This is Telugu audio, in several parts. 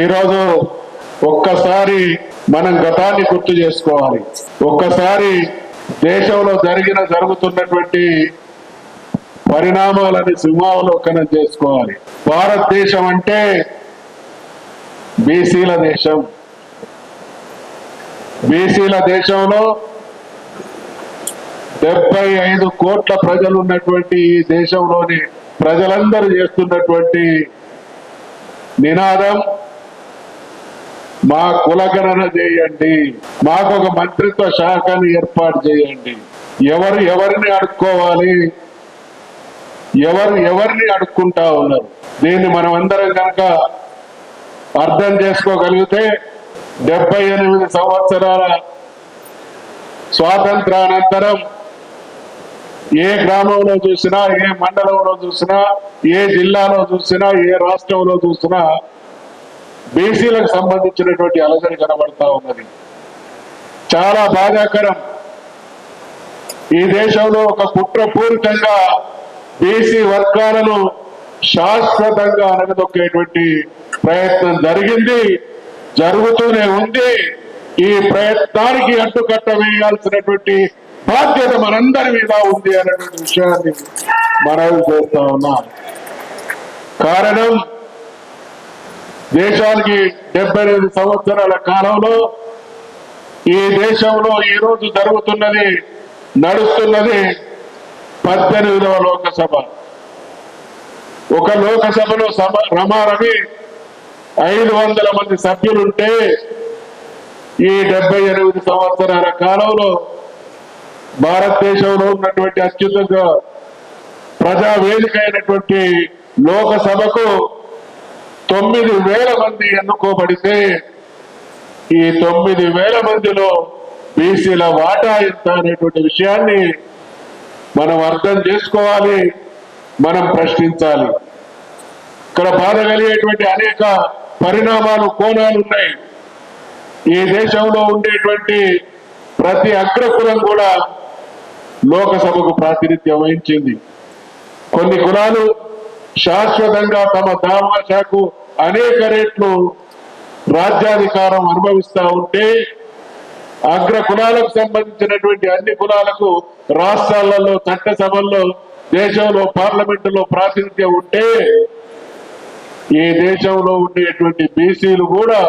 ఈరోజు ఒక్కసారి మనం గతాన్ని గుర్తు చేసుకోవాలి. ఒక్కసారి దేశంలో జరిగిన జరుగుతున్నటువంటి పరిణామాలని సింహావలోకనం చేసుకోవాలి. భారతదేశం అంటే బీసీల దేశం. బీసీల దేశంలో డెబ్బై ఐదు కోట్ల ప్రజలు ఉన్నటువంటి ఈ దేశంలోని ప్రజలందరూ చేస్తున్నటువంటి నినాదం మా కులగణన చేయండి. మాకు ఒక మంత్రిత్వ శాఖను ఏర్పాటు చేయండి. ఎవరు ఎవరిని అడుక్కోవాలి? ఎవరు ఎవరిని అడుక్కుంటా ఉన్నారు? దీన్ని మనం అందరం కనుక అర్థం చేసుకోగలిగితే డెబ్బై ఎనిమిది సంవత్సరాల స్వాతంత్రానంతరం ఏ గ్రామంలో చూసినా ఏ మండలంలో చూసినా ఏ జిల్లాలో చూసినా ఏ రాష్ట్రంలో చూసినా బీసీలకు సంబంధించినటువంటి అలజడి కనబడతా ఉన్నది. చాలా బాధాకరం. ఈ దేశంలో ఒక కుట్రపూరితంగా బీసీ వర్గాలను శాశ్వతంగా అనగదొక్కేటువంటి ప్రయత్నం జరిగింది జరుగుతూనే ఉంది. ఈ ప్రయత్నానికి అడ్డుకట్ట వేయాల్సినటువంటి బాధ్యత మనందరి మీద ఉంది అనేటువంటి విషయాన్ని మనవి చేస్తా ఉన్నాం. కారణం దేశానికి డెబ్బై ఐదు సంవత్సరాల కాలంలో ఈ దేశంలో ఈ రోజు జరుగుతున్నది నడుస్తున్నది పద్దెనిమిదవ లోకసభ. ఒక లోకసభలో సభ రమారమి ఐదు వందల మంది సభ్యులుంటే ఈ డెబ్బై ఎనిమిది సంవత్సరాల కాలంలో భారతదేశంలో ఉన్నటువంటి అత్యున్నత ప్రజా వేదిక అయినటువంటి లోకసభకు తొమ్మిది వేల మంది ఎన్నుకోబడితే ఈ తొమ్మిది వేల మందిలో బీసీల వాటా ఎంత అనేటువంటి విషయాన్ని మనం అర్థం చేసుకోవాలి మనం ప్రశ్నించాలి. ఇక్కడ బాధ కలిగేటువంటి అనేక పరిణామాలు కోణాలు ఉన్నాయి. ఈ దేశంలో ఉండేటువంటి ప్రతి అగ్రకులం కూడా లోకసభకు ప్రాతినిధ్యం వహించింది. కొన్ని కులాలు శాశ్వతంగా తమ దామాషాకు అనేక రేట్లు రాజ్యాధికారం అనుభవిస్తా ఉంటే అగ్ర కులాలకు సంబంధించినటువంటి అన్ని కులాలకు రాష్ట్రాలలో చట్ట సభల్లో దేశంలో పార్లమెంటులో ప్రాతినిధ్యం ఉంటే ఈ దేశంలో ఉండేటువంటి బీసీలు కూడా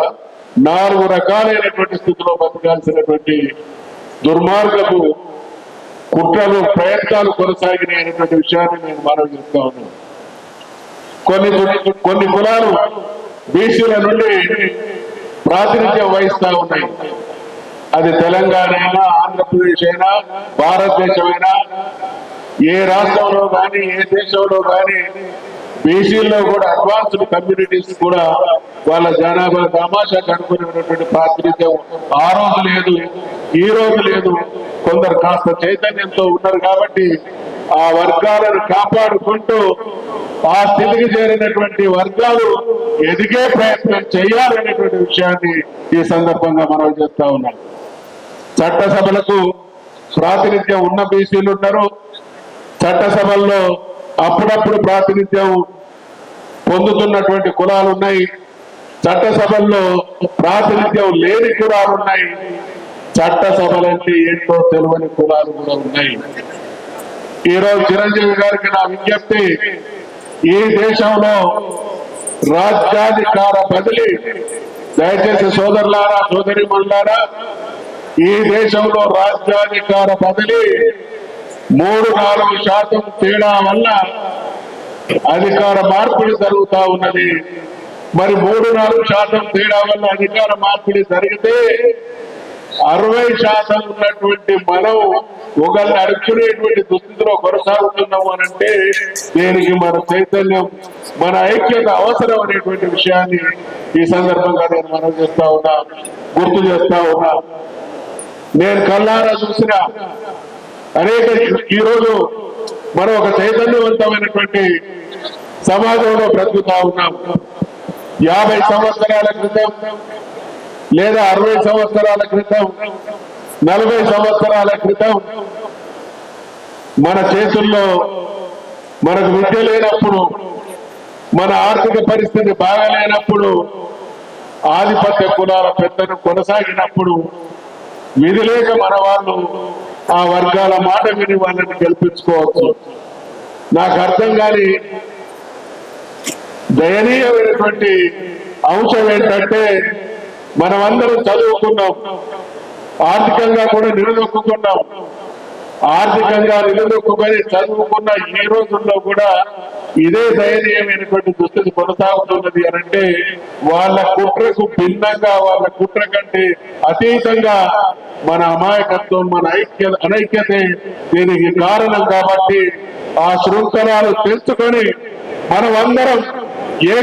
నాలుగు రకాలైనటువంటి స్థితిలో బతకాల్సినటువంటి దుర్మార్గపు కుట్రలు ప్రయత్నాలు కొనసాగినాయనేటువంటి విషయాన్ని నేను మనవి చేస్తా ఉన్నాను. కొన్ని కొన్ని కులాలు బీసీల నుండి ప్రాతినిధ్యం వహిస్తూ ఉన్నాయి. అది తెలంగాణ అయినా ఆంధ్రప్రదేశ్ అయినా భారతదేశమైనా ఏ రాష్ట్రంలో కానీ ఏ దేశంలో కానీ బీసీల్లో కూడా అడ్వాన్స్డ్ కమ్యూనిటీస్ కూడా వాళ్ళ జనాభా తమాషా కనుక్కునేటువంటి ప్రాతినిధ్యం ఆ రోజు లేదు ఈ రోజు లేదు. కొందరు కాస్త చైతన్యంతో ఉన్నారు కాబట్టి ఆ వర్గాలను కాపాడుకుంటూ ఆ స్థితికి చేరినటువంటి వర్గాలు ఎదిగే ప్రయత్నం చేయాలనేటువంటి విషయాన్ని ఈ సందర్భంగా మనం చేస్తా ఉన్నాం. చట్టసభలకు ప్రాతినిధ్యం ఉన్న బీసీలు ఉన్నారు. చట్టసభల్లో అప్పుడప్పుడు ప్రాతినిధ్యం పొందుతున్నటువంటి కులాలు ఉన్నాయి. చట్టసభల్లో ప్రాతినిధ్యం లేని కులాలు ఉన్నాయి. చట్టసభలంటే ఏంటో తెలియని కులాలు కూడా ఉన్నాయి. ఈరోజు చిరంజీవి గారికి నా విజ్ఞప్తి ఈ దేశంలో రాజ్యాధికార బదిలీ. దయచేసి సోదరులారా సోదరి ఈ దేశంలో రాజ్యాధికార బదిలీ మూడు నాలుగు శాతం తేడా వల్ల అధికార మార్పిడి జరుగుతా ఉన్నది. మరి మూడు నాలుగు శాతం తేడా వల్ల అధికార మార్పిడి జరిగితే అరవై శాతం ఉన్నటువంటి మనం ఒకరిని అడుచునేటువంటి దుస్థితిలో కొనసాగుతున్నాము అని అంటే దీనికి మన చైతన్యం మన ఐక్యత అవసరం అనేటువంటి విషయాన్ని ఈ సందర్భంగా నేను మనం చేస్తా ఉన్నా గుర్తు చేస్తా ఉన్నా. నేను కళ్ళారా చూసిన అనేక ఈరోజు మనం ఒక చైతన్యవంతమైనటువంటి సమాజంలో బ్రతుకుతా ఉన్నాం. యాభై సంవత్సరాల క్రితం లేదా అరవై సంవత్సరాల క్రితం నలభై సంవత్సరాల క్రితం మన చేతుల్లో మనకు విద్య లేనప్పుడు మన ఆర్థిక పరిస్థితి బాగాలేనప్పుడు ఆధిపత్య కులాల పెద్దను కొనసాగినప్పుడు విధి లేక మన వాళ్ళు ఆ వర్గాల మాట విని వాళ్ళని గెలిపించుకోవచ్చు. నాకు అర్థం కాని దయనీయమైనటువంటి అంశం ఏంటంటే మనమందరం చదువుకున్నాం. ఆర్థికంగా కూడా నిలదొక్కున్నాం ఆర్థికంగా నిలదొక్కుని చదువుకున్న ఏ రోజుల్లో కూడా ఇదే దయనీయమైనటువంటి దుస్థితి కొనసాగుతున్నది అని అంటే వాళ్ళ కుట్రకు భిన్నంగా వాళ్ళ కుట్ర కంటే అతీతంగా మన అమాయకత్వం మన ఐక్య అనైక్యతే దీనికి కారణం కాబట్టి ఆ శృంఖలాలు తెలుసుకొని మనమందరం ఏ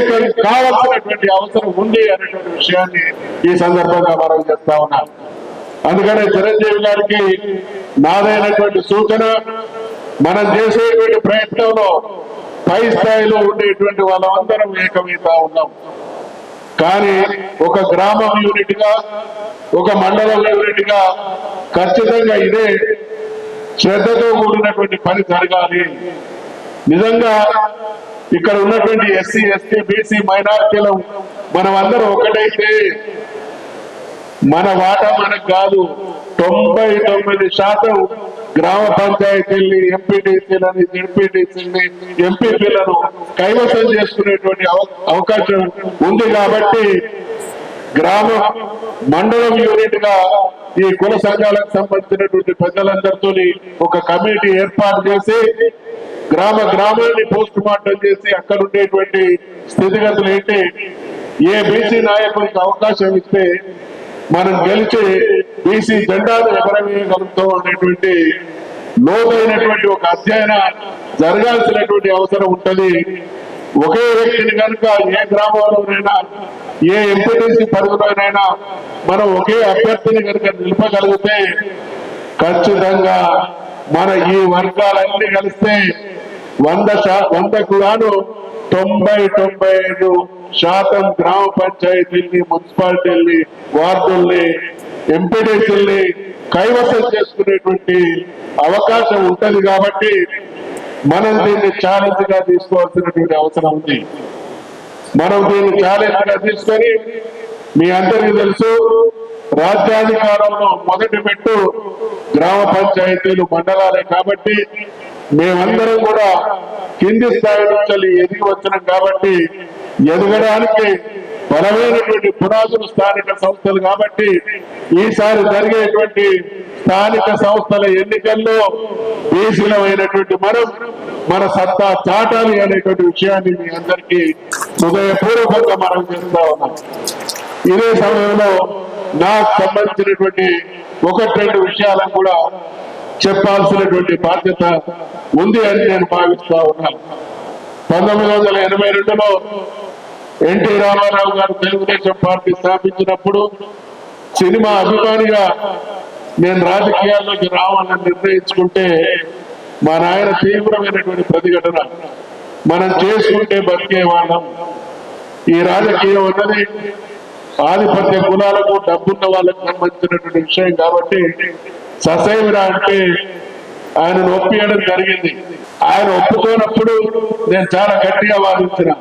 కావాల్సినటువంటి అవసరం ఉంది అనేటువంటి విషయాన్ని ఈ సందర్భంగా మనం చేస్తా ఉన్నాం. అందుకనే చిరంజీవి గారికి నాదైనటువంటి సూచన మనం చేసేటువంటి ప్రయత్నంలో పై స్థాయిలో ఉండేటువంటి వాళ్ళందరం ఏకమైతా ఉన్నాం. కానీ ఒక గ్రామం యూనిట్గా ఒక మండలం యూనిట్గా ఖచ్చితంగా ఇదే శ్రద్ధతో కూడినటువంటి పని జరగాలి. నిజంగా ఇక్కడ ఉన్నటువంటి ఎస్సీ ఎస్టీ బీసీ మైనార్టీలు మనం అందరం ఒకటైతే మన వాటా మనకు కాదు తొంభై తొమ్మిది శాతం గ్రామ పంచాయతీల్ని ఎంపీటీసీలని జెడ్పీటీసీలని ఎంపీపీలను కైవసం చేసుకునేటువంటి అవ- అవకాశం ఉంది కాబట్టి గ్రామ మండలం యూనిట్గా ఈ కుల సంఘాలకు సంబంధించినటువంటి పెద్దలందరితో ఒక కమిటీ ఏర్పాటు చేసి గ్రామ గ్రామాన్ని పోస్ట్ మార్టం చేసి అక్కడ ఉండేటువంటి స్థితిగతులు ఏంటి ఏ బీసీ నాయకుడికి అవకాశం ఇస్తే మనం గెలిచి బీసీ జెండాను ఎగరవేయగలుగుతాం అనేటువంటి లోతైనటువంటి ఒక అధ్యయన జరగాల్సినటువంటి అవసరం ఉంటది. ఒకే వ్యక్తిని కనుక ఏ గ్రామంలోనైనా ఏ ఎంపీటీసీ పరిధిలోనైనా మనం ఒకే అభ్యర్థిని కనుక నిలపగలిగితే ఖచ్చితంగా మన ఈ వర్గాలన్నీ కలిస్తే వంద వందకు గాను తొంభై తొంభై ఐదు శాతం గ్రామ పంచాయతీల్ని మున్సిపాలిటీల్ని వార్డుల్ని ఎంపీడీసీల్ని కైవసం చేసుకునేటువంటి అవకాశం ఉంటుంది కాబట్టి మనం దీన్ని ఛాలెంజ్గా తీసుకోవాల్సినటువంటి అవసరం ఉంది. మనం దీన్ని ఛాలెంజ్గా తీసుకొని మీ అందరికీ తెలుసు రాజ్యాధికారంలో మొదటి పెట్టు గ్రామ పంచాయతీలు మండలాలే కాబట్టి మేమందరం కూడా కింది స్థాయి నుంచి ఎదిగి వచ్చినాం కాబట్టి ఎదగడానికి బలమైనటువంటి పునాదులు స్థానిక సంస్థలు కాబట్టి ఈసారి జరిగేటువంటి స్థానిక సంస్థల ఎన్నికల్లో బీసీలమైనటువంటి మనం మన సత్తా చాటాలి అనేటువంటి విషయాన్ని మీ అందరికీ హృదయపూర్వకంగా మనం చేస్తా ఉన్నాం ఇదే సమయంలో నాకు సంబంధించినటువంటి ఒకటి రెండు విషయాలను కూడా చెప్పాల్సినటువంటి బాధ్యత ఉంది అని నేను భావిస్తా ఉన్నాను పంతొమ్మిది వందల ఎనభై రెండులో ఎన్టీ రామారావు గారు తెలుగుదేశం పార్టీ స్థాపించినప్పుడు సినిమా అభిమానిగా నేను రాజకీయాల్లోకి రావాలని నిర్ణయించుకుంటే మా నాయన తీవ్రమైనటువంటి ప్రతిఘటన. మనం చేసుకుంటే బతికే వాళ్ళం. ఈ రాజకీయం అన్నది ఆధిపత్య కులాలకు డబ్బున్న వాళ్ళకు సంబంధించినటువంటి విషయం కాబట్టి ససైవిరా అంటే ఆయనను ఒప్పియడం జరిగింది. ఆయన ఒప్పుకోనప్పుడు నేను చాలా గట్టిగా వాదించిన.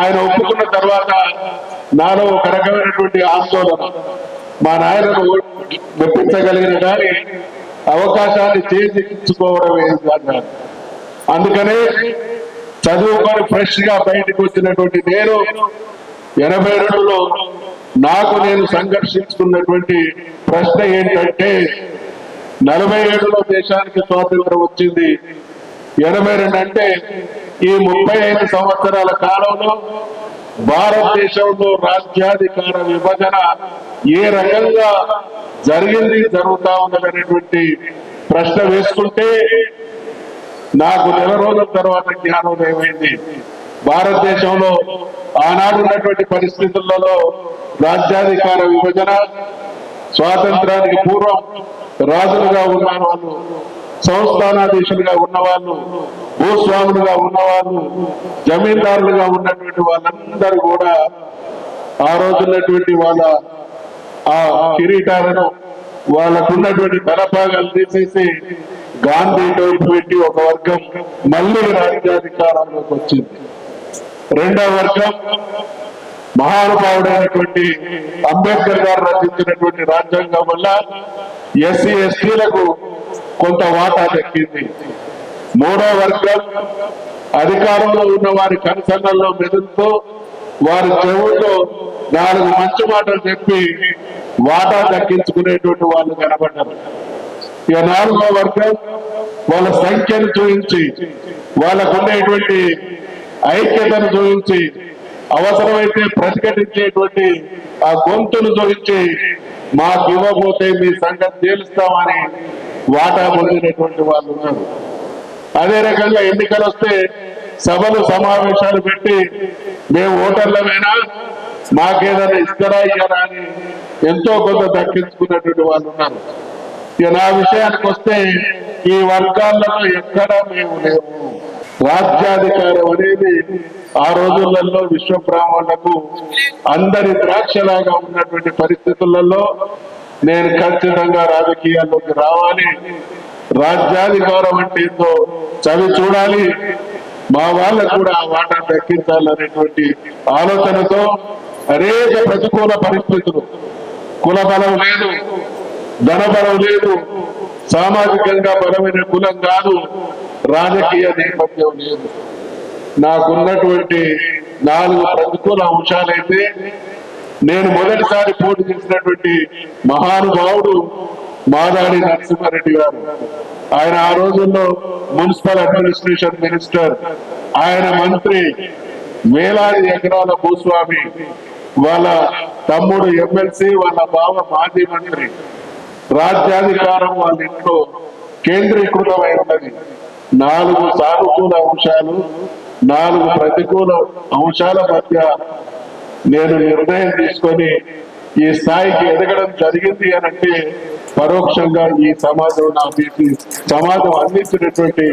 ఆయన ఒప్పుకున్న తర్వాత నాలో ఒక రకమైనటువంటి ఆందోళన. మా నాయనను మెప్పించగలిగిన కానీ అవకాశాన్ని చేజిక్కించుకోవడం ఏంటి అన్నారు. అందుకనే చదువుకొని ఫ్రెష్గా బయటకు వచ్చినటువంటి నేను ఎనభై రెండులో నాకు నేను సంఘర్షించుకున్నటువంటి ప్రశ్న ఏంటంటే నలభై ఏడులో దేశానికి స్వాతంత్రం వచ్చింది. ఎనభై రెండు అంటే ఈ ముప్పై ఐదు సంవత్సరాల కాలంలో భారతదేశంలో రాజ్యాధికార విభజన ఏ రకంగా జరిగింది జరుగుతా ఉన్నదనేటువంటి ప్రశ్న వేసుకుంటే నాకు నెల రోజుల తర్వాత జ్ఞానోదయం అయింది. భారతదేశంలో ఆనాడు ఉన్నటువంటి పరిస్థితులలో రాజ్యాధికార విభజన స్వాతంత్రానికి పూర్వం రాజులుగా ఉన్న వాళ్ళు సంస్థానాధీశులుగా ఉన్నవాళ్ళు భూస్వాములుగా ఉన్నవాళ్ళు జమీందారులుగా ఉన్నటువంటి వాళ్ళందరూ కూడా ఆ రోజున్నటువంటి వాళ్ళ ఆ కిరీటాలను వాళ్ళకున్నటువంటి తలపాగాలు తీసేసి గాంధీ పెట్టి ఒక వర్గం మళ్ళీ రాజ్యాధికారంలోకి వచ్చింది. రెండవ వర్గం మహానుభావుడైనటువంటి అంబేద్కర్ గారు రచించినటువంటి రాజ్యాంగం వల్ల ఎస్సీ ఎస్టీలకు కొంత వాటా దక్కింది. మూడో వర్గం అధికారంలో ఉన్న వారి కనుసన్నల్లో మెదులుతో వారి చెవుల్లో నాలుగు మంచి మాటలు చెప్పి వాటా దక్కించుకునేటువంటి వాళ్ళు కనబడ్డారు. ఇక నాలుగో వర్గం వాళ్ళ సంఖ్యను చూపించి వాళ్ళకు ఉండేటువంటి ఐక్యతను చూపించి అవసరమైతే ప్రతిఘటించేటువంటి ఆ గొంతును చూపించి మాకు ఇవ్వబోతే మీ సంగతి తేలుస్తామని వాటా పొందినటువంటి వాళ్ళు ఉన్నారు. అదే రకంగా ఎన్నికలు వస్తే సభలు సమావేశాలు పెట్టి మేము ఓటర్లమైనా? మాకేదైనా ఇస్తారా ఇయ్యరా అని ఎంతో కొంత దక్కించుకున్నటువంటి వాళ్ళు ఉన్నారు. నా విషయానికి వస్తే ఈ వర్గాలలో ఎక్కడా మేము లేవు. రాజ్యాధికారం అనేది ఆ రోజులలో విశ్వ బ్రాహ్మణులకు అందరి ద్రాక్షలాగా ఉన్నటువంటి పరిస్థితులలో నేను ఖచ్చితంగా రాజకీయాల్లోకి రావాలి. రాజ్యాధికారం అంటే ఏందో చవి చూడాలి. మా వాళ్ళకు కూడా ఆ వాటా దక్కించాలనేటువంటి ఆలోచనతో అనేక ప్రతికూల పరిస్థితులు. కుల బలం లేదు. ధనబలం లేదు. సామాజికంగా బలమైన కులం కాదు. రాజకీయ నేపథ్యం లేదు. నాకున్నటువంటి నాలుగు ప్రతికూల అంశాలైతే నేను మొదటిసారి పోటీ చేసినటువంటి మహానుభావుడు మాదాడి నరసింహారెడ్డి గారు. ఆయన ఆ రోజుల్లో మున్సిపల్ అడ్మినిస్ట్రేషన్ మినిస్టర్ ఆయన మంత్రి వేలాది ఎకరాల భూస్వామి వాళ్ళ తమ్ముడు ఎమ్మెల్సీ వాళ్ళ బావ మాజీ మంత్రి. రాజ్యాధికారం వాళ్ళ ఇంట్లో కేంద్రీకృతమై ఉన్నది నాలుగు సానుకూల అంశాలు నాలుగు ప్రతికూల అంశాల మధ్య నేను నిర్ణయం తీసుకొని ఈ స్థాయికి ఎదగడం జరిగింది అని అంటే పరోక్షంగా ఈ సమాజం నా బీసీ సమాజం అందించినటువంటి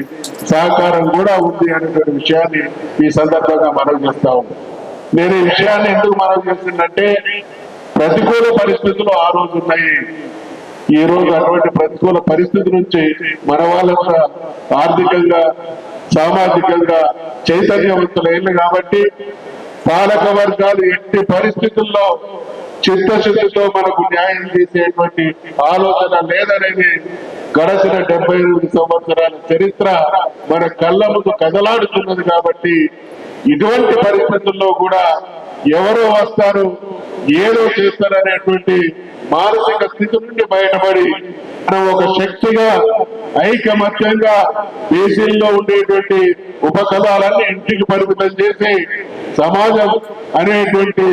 సహకారం కూడా ఉంది అనేటువంటి విషయాన్ని ఈ సందర్భంగా మనం చేస్తా నేను ఈ విషయాన్ని ఎందుకు మనం చేస్తుందంటే ప్రతికూల పరిస్థితులు ఆ రోజు ఉన్నాయి. ఈ రోజు అటువంటి ప్రతికూల పరిస్థితి నుంచి మన ఆర్థికంగా సామాజికంగా చైతన్యవంతులైంది కాబట్టి పాలక వర్గాలు ఎట్టి పరిస్థితుల్లో చిత్తశుద్ధితో మనకు న్యాయం చేసేటువంటి ఆలోచన లేదనేది గడచిన డెబ్బై ఎనిమిది సంవత్సరాల చరిత్ర మన కళ్ళ ముందు కదలాడుతున్నది కాబట్టి ఇటువంటి పరిస్థితుల్లో కూడా ఎవరు వస్తారు ఏదో చేస్తారనేటువంటి మానసిక స్థితి నుండి బయటపడి మనం ఒక శక్తిగా ఐకమత్యంగా దేశంలో ఉండేటువంటి ఉపకథాలన్నీ ఇంటికి పరిమితం చేసి సమాజం అనేటువంటి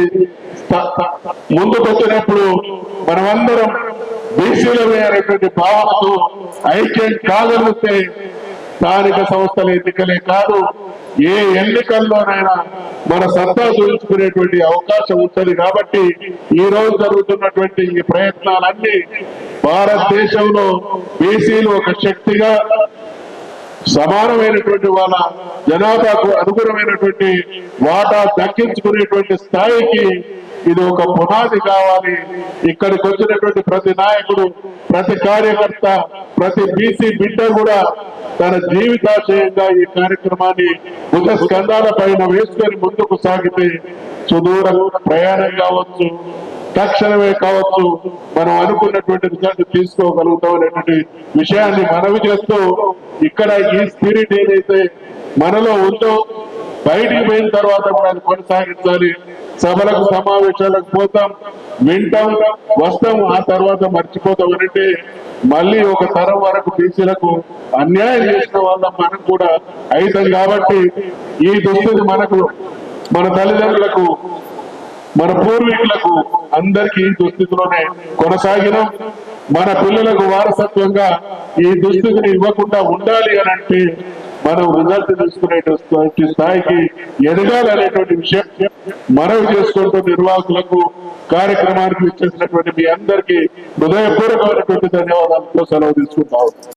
ముందుకు వచ్చినప్పుడు మనమందరం బీసీలమే అనేటువంటి భావనతో ఐక్యం కాగలిగితే స్థానిక సంస్థల ఎన్నికలే కాదు ఏ ఎన్నికల్లోనైనా మన సత్తా చూపించుకునేటువంటి అవకాశం ఉంటుంది కాబట్టి ఈ రోజు జరుగుతున్నటువంటి ఈ ప్రయత్నాలన్నీ భారతదేశంలో బీసీలు ఒక శక్తిగా సమానమైనటువంటి వాళ్ళ జనాభాకు అనుగుణమైనటువంటి వాటా దక్కించుకునేటువంటి స్థాయికి ఇది ఒక పునాది కావాలి. ఇక్కడికి వచ్చినటువంటి ప్రతి నాయకుడు ప్రతి కార్యకర్త ప్రతి బీసీ బిడ్డ కూడా తన జీవితాశయంగా ఈ కార్యక్రమాన్ని భుజ స్కంధాల పైన వేసుకొని ముందుకు సాగితే సుదూర ప్రయాణం కావచ్చు తక్షణమే కావచ్చు మనం అనుకున్నటువంటి రిజల్ట్ తీసుకోగలుగుతాం అనేటువంటి విషయాన్ని మనవి చేస్తూ ఇక్కడ ఈ స్పిరిట్ ఏదైతే మనలో ఉందో బయటికి పోయిన తర్వాత కూడా అది కొనసాగించాలి. సభలకు సమావేశాలకు పోతాం. వింటాం వస్తాం. ఆ తర్వాత మర్చిపోతాం అంటే మళ్ళీ ఒక తరం వరకు బీసీలకు అన్యాయం చేసిన వాళ్ళం మనం కూడా అవుతాం కాబట్టి ఈ దుస్థితి మనకు మన తల్లిదండ్రులకు మన పూర్వీకులకు అందరికీ ఈ దుస్థితిలోనే కొనసాగినాం. మన పిల్లలకు వారసత్వంగా ఈ దుస్థితిని ఇవ్వకుండా ఉండాలి అని అంటే మనం రిజల్ట్ తీసుకునేటువంటి స్థాయికి ఎదగాలనేటువంటి విషయం మనవి చేసుకుంటూ నిర్వాహకులకు కార్యక్రమానికి ఇచ్చేసినటువంటి మీ అందరికీ హృదయపూర్వకమైనటువంటి ధన్యవాదాలతో సెలవు తీసుకుంటాం